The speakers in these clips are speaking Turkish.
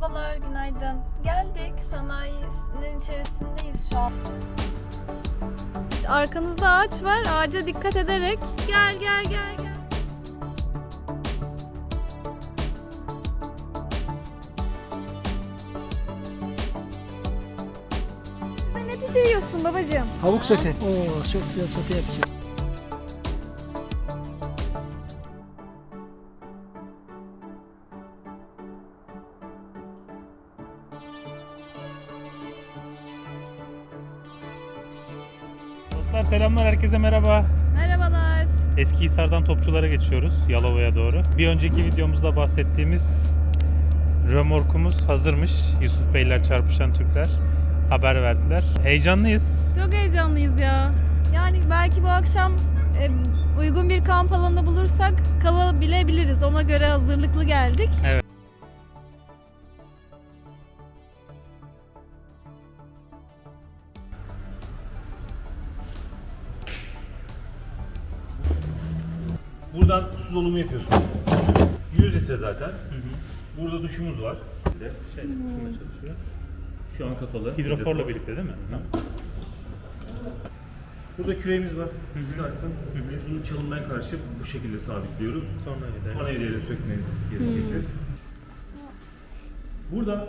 Merhabalar, günaydın. Geldik, sanayinin içerisindeyiz şu an. Arkanızda ağaç var, ağaca dikkat ederek gel gel gel gel. Sen ne pişiriyorsun babacığım? Tavuk sote. Oo çok güzel sote yapacağım. Dostlar selamlar herkese merhaba. Merhabalar. Eskihisar'dan Topçulara geçiyoruz Yalova'ya doğru. Bir önceki videomuzda bahsettiğimiz römorkumuz hazırmış. Yusuf Beyler çarpışan Türkler haber verdiler. Heyecanlıyız. Çok heyecanlıyız ya. Yani belki bu akşam e, uygun bir kamp alanı bulursak kalabilebiliriz. Ona göre hazırlıklı geldik. Buradan su dolumu yapıyorsunuz. 100 litre zaten. Burada duşumuz var. Şey, şununla çalışıyor. Şu an kapalı. Hidroforla birlikte değil mi? Burada küreğimiz var. Rüzgar açsın. Biz bunu çalınmaya karşı bu şekilde sabitliyoruz. Sonra Panelleri sökmeniz gerekecektir. Burada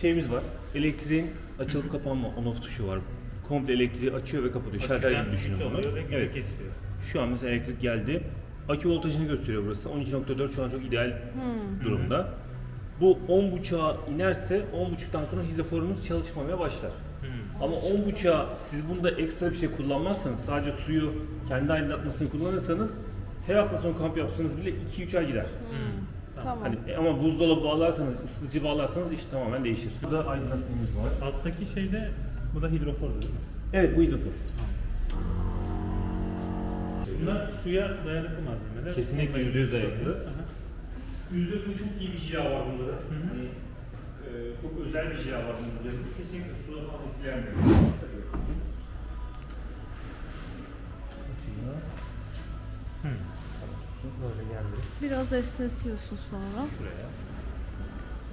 şeyimiz var. Elektriğin açılıp kapanma on off tuşu var. Komple elektriği açıyor ve kapatıyor. Şalter gibi düşünün bunu. Evet. kesiyor. Şu an mesela elektrik geldi. Akü voltajını gösteriyor burası. 12.4 şu an çok ideal durumda. Bu 10.5'a inerse 10.5'tan sonra hidroforumuz çalışmamaya başlar. Ama 10.5'a siz bunda ekstra bir şey kullanmazsanız, sadece suyu kendi aydınlatmasını kullanırsanız her hafta sonu kamp yapsanız bile 2-3 ay gider. Tamam. Hani ama buzdolabı bağlarsanız, ısıtıcı bağlarsanız iş tamamen değişir. Burada aydınlatmamız var. Alttaki şeyde bu da hidrofor değil mi? Evet bu hidrofor. Bunlar suya dayanıklı malzemeler. Kesinlikle %100 dayanıklı. Üzerinde çok iyi bir jila var bunda da. Hani, e, çok özel bir jila var bunun üzerinde. Kesinlikle suda falan etkilenmiyor. Böyle geldi. Biraz esnetiyorsun sonra. Şuraya.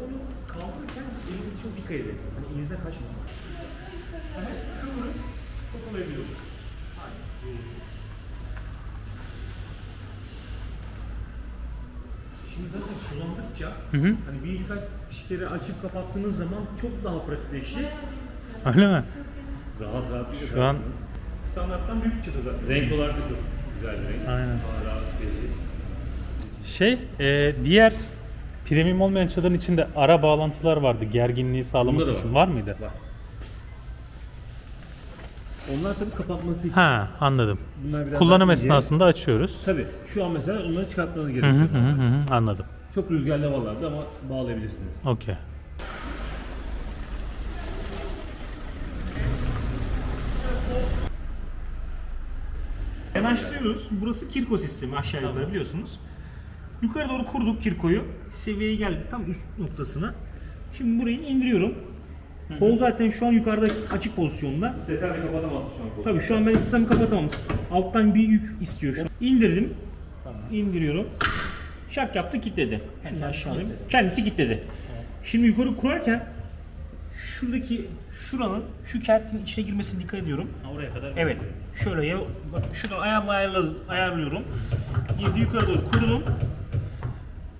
Onu kaldırırken elinizi çok dikkat edin. Hani elinize kaçmasın. Hani kıvırıp toparlayabiliyoruz. Şimdi zaten kullandıkça Hı hı. hani bir birkaç kere açıp kapattığınız zaman çok daha pratikleşecek. Öyle mi? Rahat rahat Şu an Standarttan büyük çıktı zaten. renk olarak da çok güzel bir renk. Aynen. Daha rahat verici. şey e, diğer premium olmayan çadırın içinde ara bağlantılar vardı gerginliği sağlaması için. var. Var mıydı? Var. Onlar tabii kapatması için. Ha anladım. Bunlar biraz Kullanım daha ince. esnasında açıyoruz. Tabii. Şu an mesela onları çıkartmanız Hı gerekiyor. hı hı hı hı, anladım. Çok rüzgarlı havalarda ama bağlayabilirsiniz. Okey. Yanaştırıyoruz. Burası kirko sistemi aşağı yukarı biliyorsunuz. Yukarı doğru kurduk kirkoyu. Seviyeye geldik tam üst noktasına. Şimdi burayı indiriyorum. Kol zaten şu an yukarıda açık pozisyonda. Sesler de kapatamazsın şu an kolu. Tabii şu an ben sistemi kapatamam. Alttan bir yük istiyor şu an. İndirdim. İndiriyorum. Şak yaptı kilitledi. Şimdi aşağı alayım. Kendisi kilitledi. Şimdi yukarı kurarken şuradaki şuranın şu kertin içine girmesine dikkat ediyorum. Oraya kadar. Evet. Şöyle ya bak şuradan ayağımla ayarla, ayarlıyorum. Girdi yukarı doğru kurdum.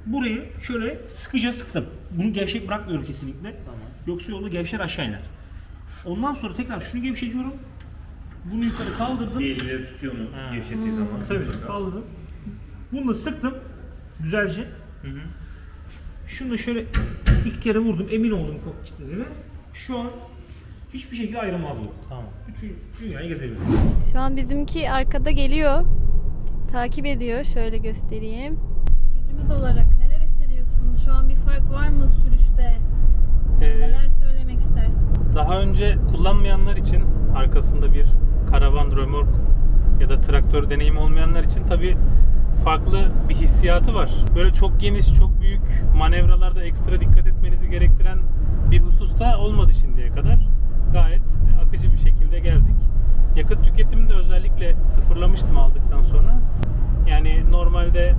Burayı şöyle sıkıca sıktım. Bunu gevşek bırakmıyorum kesinlikle. Yoksa yolda gevşer aşağı iner. Ondan sonra tekrar şunu gevşetiyorum. Bunu yukarı kaldırdım. Eliyle tutuyor onu gevşettiği zaman. Tabii kaldırdım. Bunu da sıktım. Güzelce. Şunu da şöyle iki kere vurdum. Emin oldum kilitlediğine. Şu an hiçbir şekilde ayrılmaz bu. Tamam. Bütün dünyayı gezebiliriz. Şu an bizimki arkada geliyor. Takip ediyor. Şöyle göstereyim. Sürücümüz olarak neler hissediyorsun? Şu an bir fark var mı sürüşte? Ee, Neler söylemek istersin? Daha önce kullanmayanlar için arkasında bir karavan, römork ya da traktör deneyimi olmayanlar için tabi farklı bir hissiyatı var. Böyle çok geniş, çok büyük manevralarda ekstra dikkat etmenizi gerektiren bir hususta olmadı şimdiye kadar. Gayet akıcı bir şekilde geldik. Yakıt tüketimini de özellikle sıfırlamıştım aldıktan sonra. Yani normalde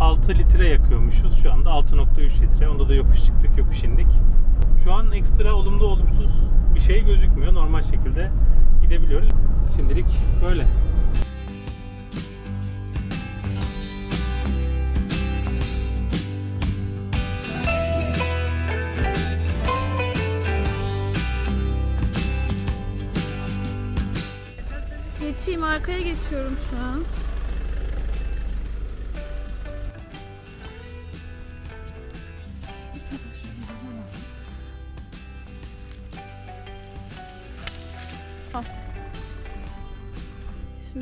6 litre yakıyormuşuz. Şu anda 6.3 litre. Onda da yokuş çıktık, yokuş indik. Şu an ekstra olumlu olumsuz bir şey gözükmüyor. Normal şekilde gidebiliyoruz. Şimdilik böyle. Geçeyim arkaya geçiyorum şu an.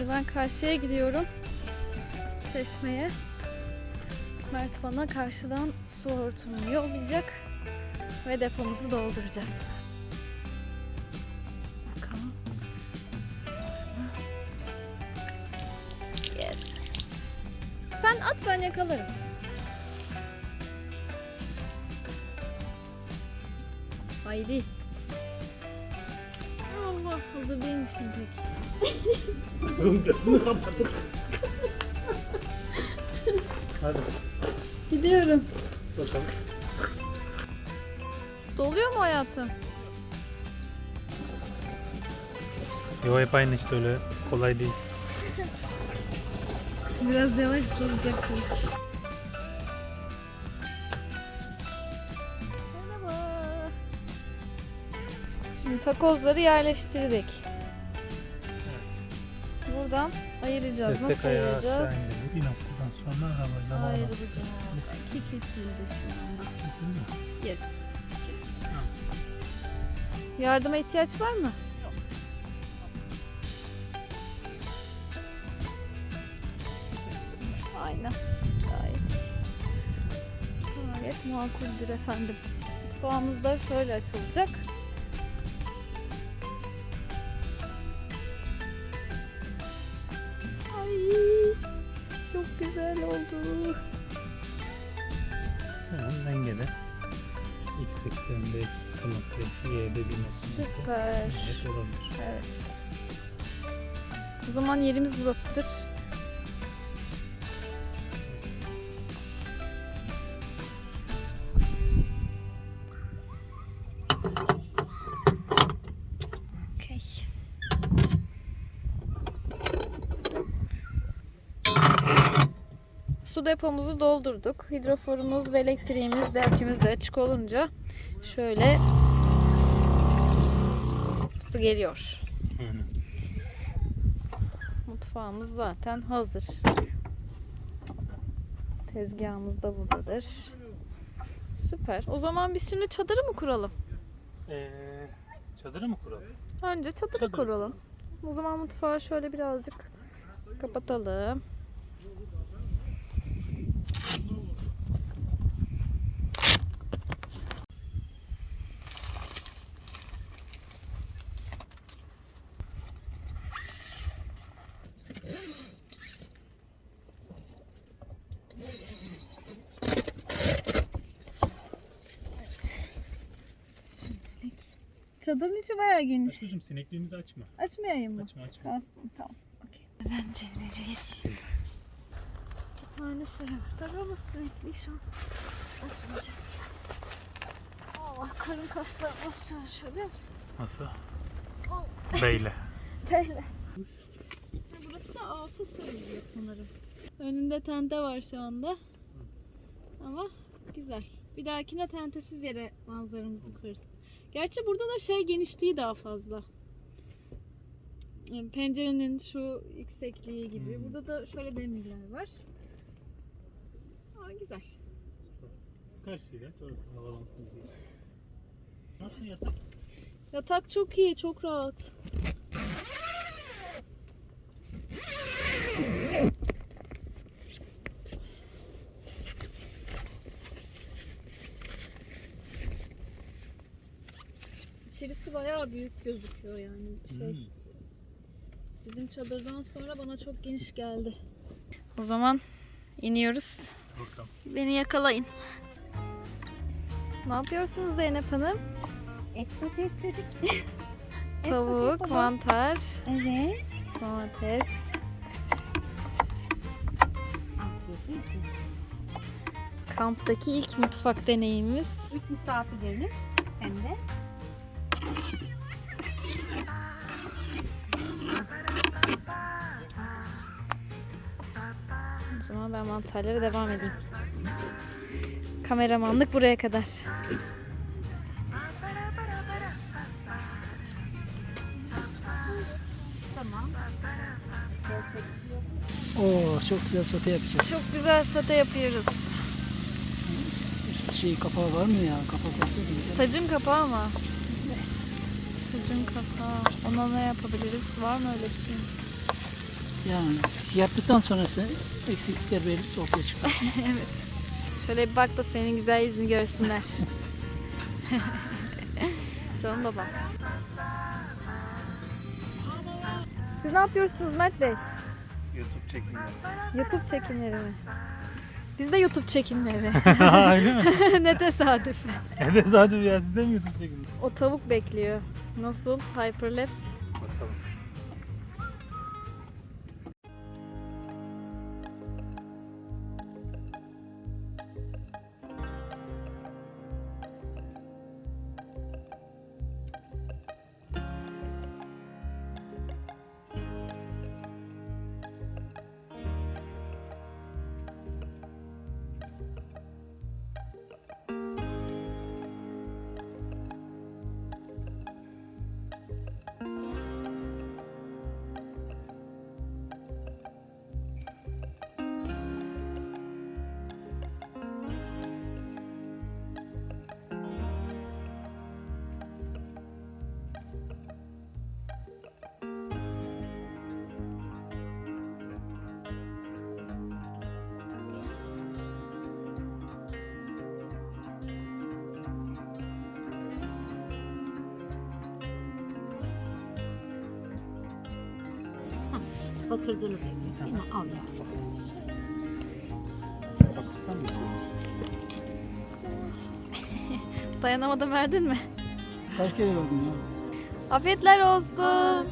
Şimdi ben karşıya gidiyorum. Çeşmeye. Mert bana karşıdan su hortumunu yollayacak. Ve depomuzu dolduracağız. Sen at ben yakalarım. Haydi. Hazır değilmişim pek. Gözünü kapatıp. Hadi Gidiyorum. bakalım. Doluyor mu hayatım? Yo hep aynı işte öyle kolay değil. Biraz yavaş dolacak. Takozları yerleştirdik. Buradan ayıracağız. Nasıl ayıracağız? Bir noktadan sonra arabayla Ayrılacağız. İki kesildi şu anda. Yes. Kesildi. Yardıma ihtiyaç var mı? Aynen. Gayet. Gayet makuldür efendim. Mutfağımız da şöyle açılacak. Güzel oldu. Hemen dengede. X ekseninde X noktası, Y'de bir nokta. Süper. Evet olabilir. Evet. O zaman yerimiz burasıdır. Depomuzu doldurduk. Hidroforumuz ve elektriğimiz de akümüz de açık olunca şöyle su geliyor. Mutfağımız zaten hazır. Tezgahımız da buradadır. Süper. O zaman biz şimdi çadırı mı kuralım? Ee, çadırı mı kuralım? Önce çadırı Çadır. kuralım. O zaman mutfağı şöyle birazcık kapatalım. Çadırın içi bayağı geniş. Çocuğum sinekliğimizi açma. Açmayayım mı? Açma açma. Kalsın tamam. Okey. Hemen çevireceğiz. Tane şey var. Tabii ama sürekli an açmayacağız. Allah karın kasları nasıl çalışıyor biliyor musun? Nasıl? Oh. Beyle. Böyle. Burası da altı sığıyor sanırım. Önünde tente var şu anda. Ama güzel. Bir dahakine tentesiz yere manzaramızı kurarız. Gerçi burada da şey genişliği daha fazla. Yani Pencerenin şu yüksekliği gibi. Hmm. Burada da şöyle demirler var. Güzel. Karşıyla orası havalansın diye. Nasıl yatak? Yatak çok iyi, çok rahat. İçerisi bayağı büyük gözüküyor yani şey. Hmm. Bizim çadırdan sonra bana çok geniş geldi. O zaman iniyoruz. Bakalım. Beni yakalayın. Ne yapıyorsunuz Zeynep Hanım? Et sote istedik. Et Tavuk, mantar, Evet. domates. Afiyet. Kamptaki ilk mutfak deneyimimiz. İlk misafirleriniz hem de zaman ben mantarlara devam edeyim. Kameramanlık buraya kadar. tamam. Oo çok güzel sote yapacağız. Çok güzel sote yapıyoruz. Şey kapağı var mı ya? Kapak olsa güzel. Sacın kapağı mı? Sacın kapağı. Ona ne yapabiliriz? Var mı öyle bir şey? Yani yaptıktan sonrası eksiklikler belli ortaya çıkar. Şöyle bir bak da senin güzel yüzünü görsünler. Canım baba. Siz ne yapıyorsunuz Mert Bey? YouTube çekimleri. YouTube çekimleri mi? Biz de YouTube çekimleri. Öyle mi? ne tesadüf. Evet zaten ya siz de mi YouTube çekimleri? O tavuk bekliyor. Nasıl? Hyperlapse. Batırdığınız ekmeği. Yine al ya. Bakırsan mı? Verdin mi? Kaç kere gördün ya? Afiyetler olsun.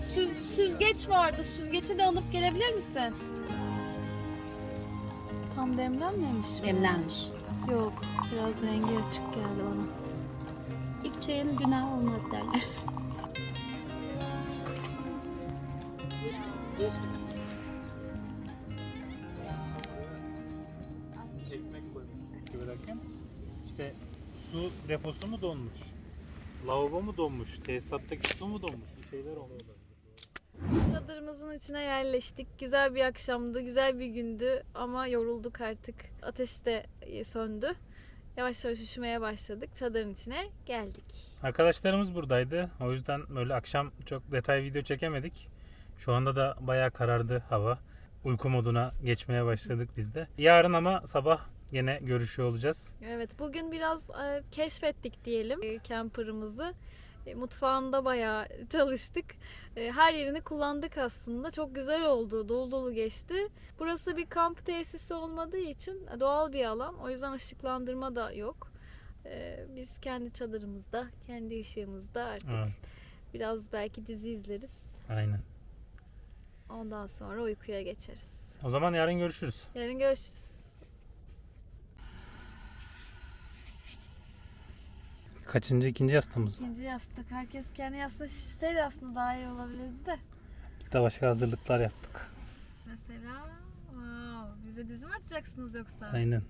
Süz, süzgeç vardı. Süzgeci de alıp gelebilir misin? Tam demlenmemiş mi? Demlenmiş. Yok. Biraz rengi açık geldi bana. İlk çayın günah olmaz derler. Ekmek koymuş. Görerken işte su deposu mu donmuş? Lavabo mu donmuş? Tesisattaki su mu donmuş? Bir şeyler oluyor. Çadırımızın içine yerleştik. Güzel bir akşamdı, güzel bir gündü ama yorulduk artık. Ateş de e, söndü. Yavaş yavaş üşümeye başladık. Çadırın içine geldik. Arkadaşlarımız buradaydı. O yüzden böyle akşam çok detay video çekemedik. Şu anda da bayağı karardı hava. Uyku moduna geçmeye başladık biz de. Yarın ama sabah yine görüşüyor olacağız. Evet, bugün biraz e, keşfettik diyelim e, camper'ımızı. E, mutfağında bayağı çalıştık. E, her yerini kullandık aslında. Çok güzel oldu, dolu dolu geçti. Burası bir kamp tesisi olmadığı için doğal bir alan. O yüzden ışıklandırma da yok. E, biz kendi çadırımızda, kendi ışığımızda artık Evet, biraz belki dizi izleriz. aynen. Ondan sonra uykuya geçeriz. O zaman yarın görüşürüz. Yarın görüşürüz. Kaçıncı ikinci yastığımız mı? İkinci yastık. Herkes kendi yastığını şişseydi aslında daha iyi olabilirdi de. Biz de başka hazırlıklar yaptık. Mesela wow, bize dizi mi atacaksınız yoksa? Aynen.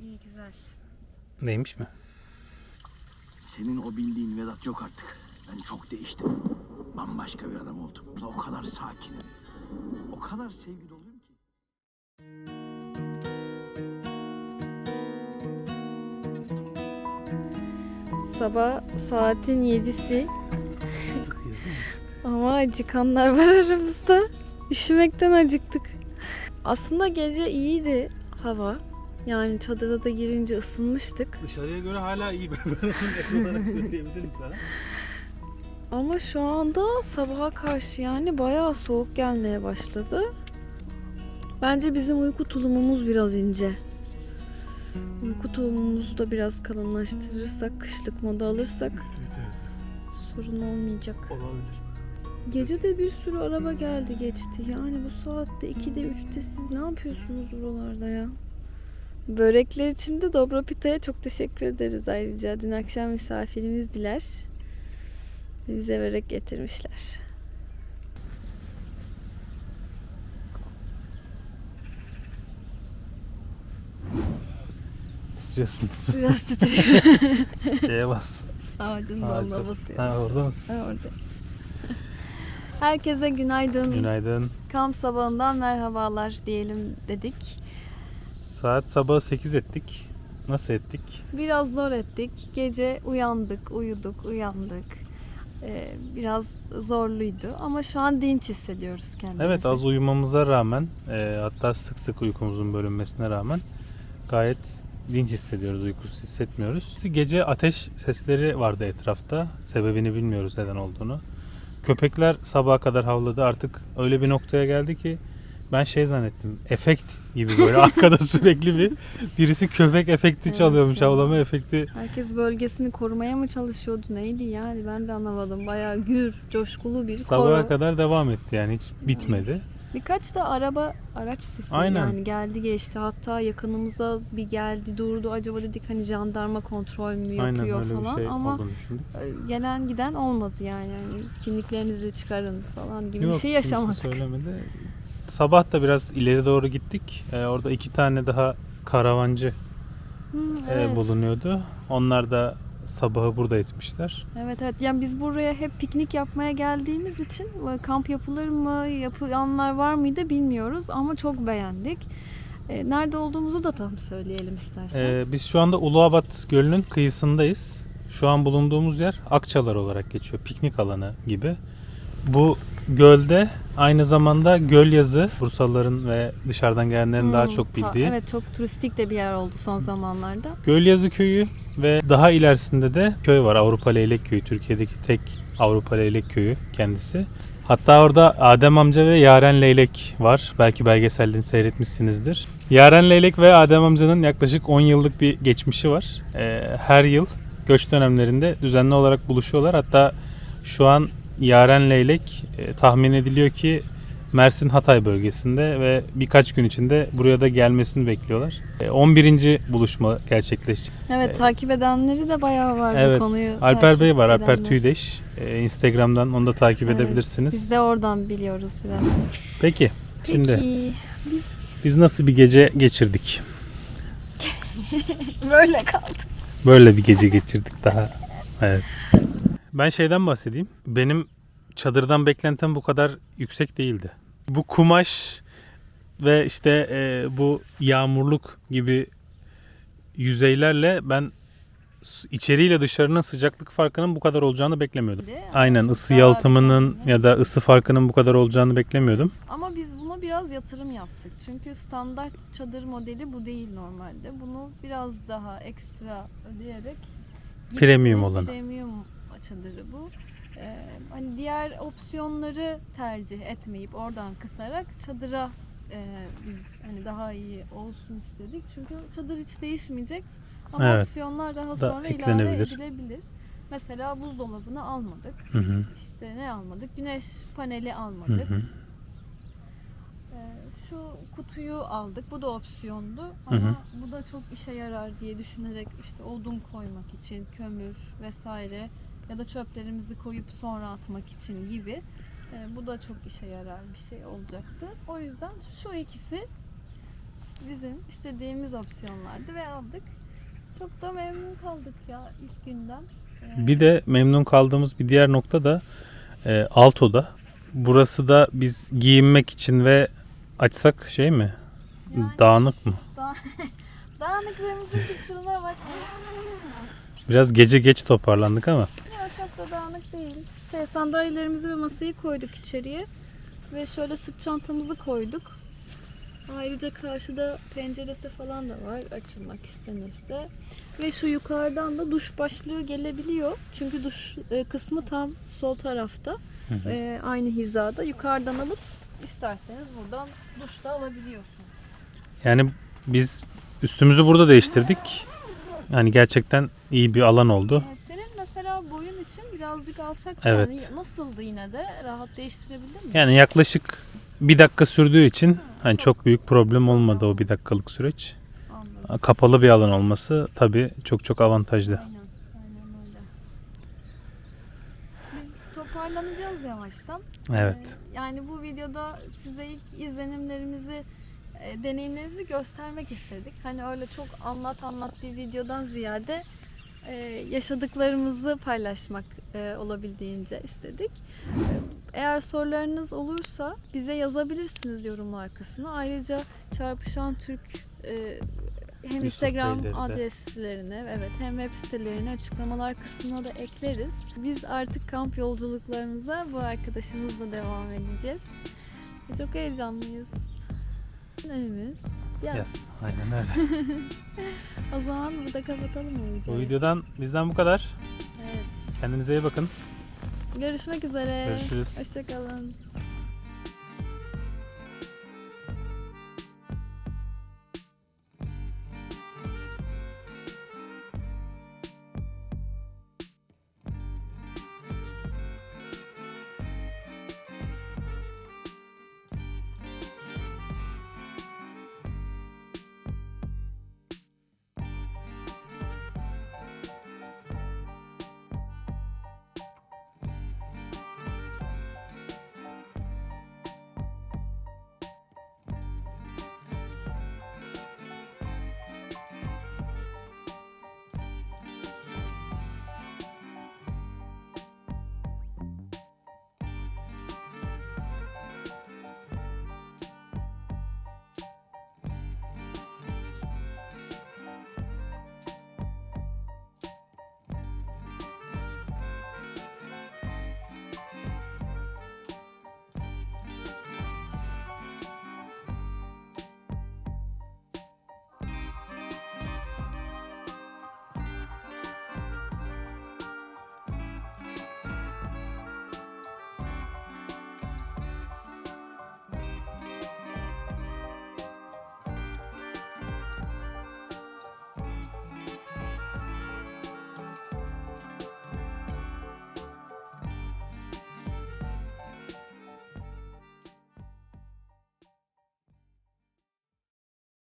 İyi güzel. Neymiş mi? Senin o bildiğin Vedat yok artık. Ben çok değiştim. Bambaşka bir adam oldum. O kadar sakinim. O kadar sevgi doluyum ki. Sabah saatin 7'si. Ama acıkanlar var aramızda. Üşümekten acıktık. Aslında gece iyiydi hava. Yani çadıra da girince ısınmıştık. Dışarıya göre hala iyi ben onu net olarak söyleyebilirim sana. Ama şu anda sabaha karşı yani bayağı soğuk gelmeye başladı. Bence bizim uyku tulumumuz biraz ince. Uyku tulumumuzu da biraz kalınlaştırırsak, kışlık moda alırsak sorun olmayacak. Olabilir. Gece de bir sürü araba geldi geçti. Yani bu saatte 2'de 3'te siz ne yapıyorsunuz buralarda ya? Börekler için de Dobra Pita'ya çok teşekkür ederiz ayrıca. Dün akşam misafirimiz Diler. Bize börek getirmişler. Titriyorsun. Biraz titriyor. Şeye bas. Ağacın dalına basıyor. Ha orada mısın? Ha, orada. Herkese günaydın. Günaydın. Kamp sabahından merhabalar diyelim dedik. Saat sabah 8 ettik. Nasıl ettik? Biraz zor ettik. Gece uyandık, uyuduk, uyandık. Ee, biraz zorluydu ama şu an dinç hissediyoruz kendimizi. Evet az uyumamıza rağmen e, hatta sık sık uykumuzun bölünmesine rağmen gayet dinç hissediyoruz, uykusuz hissetmiyoruz. Gece ateş sesleri vardı etrafta. Sebebini bilmiyoruz neden olduğunu. Köpekler sabaha kadar havladı. Artık öyle bir noktaya geldi ki ben şey zannettim. Efekt gibi böyle arkada sürekli bir birisi köpek efekti Evet çalıyormuş. ya. Havlama efekti. Herkes bölgesini korumaya mı çalışıyordu neydi yani ben de anlamadım. Bayağı gür, coşkulu bir Sabaha koro. kadar devam etti yani hiç bitmedi. Birkaç da araba araç sesi Aynen. yani geldi geçti. Hatta yakınımıza bir geldi durdu. Acaba dedik hani jandarma kontrol mü yapıyor Aynen falan şey ama e, gelen giden olmadı yani. yani kimliklerinizi çıkarın falan gibi Yok, bir şey yaşamadık. Söylemedi. Sabah da biraz ileri doğru gittik. Ee, orada iki tane daha karavancı e, evet. bulunuyordu. Onlar da sabahı burada etmişler. Evet evet. Yani biz buraya hep piknik yapmaya geldiğimiz için e, kamp yapılır mı, yapılanlar var mıydı bilmiyoruz ama çok beğendik. E, Nerede olduğumuzu da tam söyleyelim istersen. Ee, biz şu anda Uluabat Gölü'nün kıyısındayız. Şu an bulunduğumuz yer Akçalar olarak geçiyor. Piknik alanı gibi. Bu gölde aynı zamanda göl yazı Bursalıların ve dışarıdan gelenlerin daha Hmm, çok ta- bildiği. evet çok turistik de bir yer oldu son zamanlarda. Gölyazı Köyü ve daha ilerisinde de köy var. Avrupa Leylek Köyü. Türkiye'deki tek Avrupa Leylek Köyü kendisi. Hatta orada Adem amca ve Yaren Leylek var. Belki belgesellerini seyretmişsinizdir. Yaren Leylek ve Adem amcanın yaklaşık 10 yıllık bir geçmişi var. Ee, her yıl göç dönemlerinde düzenli olarak buluşuyorlar. Hatta şu an Yaren Leylek e, tahmin ediliyor ki Mersin Hatay bölgesinde ve birkaç gün içinde buraya da gelmesini bekliyorlar. E, 11. buluşma gerçekleşecek. Evet Ee, takip edenleri de bayağı var Evet. bu konuyu. Alper Bey var, Alper edenler. Tüydeş. E, Instagram'dan onu da takip Evet, edebilirsiniz. Biz de oradan biliyoruz biraz. Peki, şimdi Peki biz biz nasıl bir gece geçirdik? böyle kaldık. Böyle bir gece geçirdik daha. Evet. Ben şeyden bahsedeyim. Benim çadırdan beklentim bu kadar yüksek değildi. Bu kumaş ve işte e, bu yağmurluk gibi yüzeylerle ben içeriyle dışarının sıcaklık farkının bu kadar olacağını beklemiyordum. Değil? Aynen ısı yalıtımının ya da ısı farkının bu kadar olacağını beklemiyordum. Ama biz buna biraz yatırım yaptık. Çünkü standart çadır modeli bu değil normalde. Bunu biraz daha ekstra ödeyerek Premium olanı. Premium çadırı bu. Ee, hani diğer opsiyonları tercih etmeyip oradan kısarak çadıra e, biz hani daha iyi olsun istedik. Çünkü çadır hiç değişmeyecek. Ama Evet. opsiyonlar daha Da sonra ilave eklenebilir. edilebilir. Mesela buzdolabını almadık. Hı hı. İşte ne almadık? Güneş paneli Hı almadık. hı. Ee, şu kutuyu aldık. Bu da opsiyondu. Ama hı. bu da çok işe yarar diye düşünerek işte odun koymak için kömür vesaire ya da çöplerimizi koyup sonra atmak için gibi. Ee, bu da çok işe yarar bir şey olacaktı. O yüzden şu ikisi bizim istediğimiz opsiyonlardı ve aldık. Çok da memnun kaldık ya ilk günden. Ee, Bir de memnun kaldığımız bir diğer nokta da e, alt oda. Burası da biz giyinmek için ve açsak şey mi? Yani- Dağınık mı? Dağınıklığımızın kusuruna bakma. Biraz gece geç toparlandık ama. Dağınık değil. Şey, sandalyelerimizi ve masayı koyduk içeriye. Ve şöyle sırt çantamızı koyduk. Ayrıca karşıda penceresi falan da var açılmak istenirse. Ve şu yukarıdan da duş başlığı gelebiliyor. Çünkü duş e, kısmı tam sol tarafta. E, aynı hizada. Yukarıdan alıp isterseniz buradan duş da alabiliyorsunuz. Yani biz üstümüzü burada değiştirdik. Yani gerçekten iyi bir alan oldu. Evet, senin mesela boyun için birazcık alçak Evet. yani nasıldı yine de rahat değiştirebildin mi? Yani yaklaşık bir dakika sürdüğü için hani çok büyük problem olmadı o bir dakikalık süreç. Anladım. Kapalı bir alan olması tabii çok çok avantajlı. Aynen, aynen öyle. Biz toparlanacağız yavaştan. Evet. Ee, Yani bu videoda size ilk izlenimlerimizi, e, deneyimlerimizi göstermek istedik. Hani öyle çok anlat anlat bir videodan ziyade yaşadıklarımızı paylaşmak e, olabildiğince istedik. E, Eğer sorularınız olursa bize yazabilirsiniz yorumlar kısmına. Ayrıca Çarpışan Türk e, hem Instagram adreslerini evet hem web sitelerini açıklamalar kısmına da ekleriz. Biz artık kamp yolculuklarımıza bu arkadaşımızla devam edeceğiz. Çok heyecanlıyız. Önümüz yaz. Yes, aynen öyle. O zaman burada kapatalım mı Bu videoyu? videodan bizden bu kadar. Evet. Kendinize iyi bakın. Görüşmek üzere. Görüşürüz. Hoşçakalın.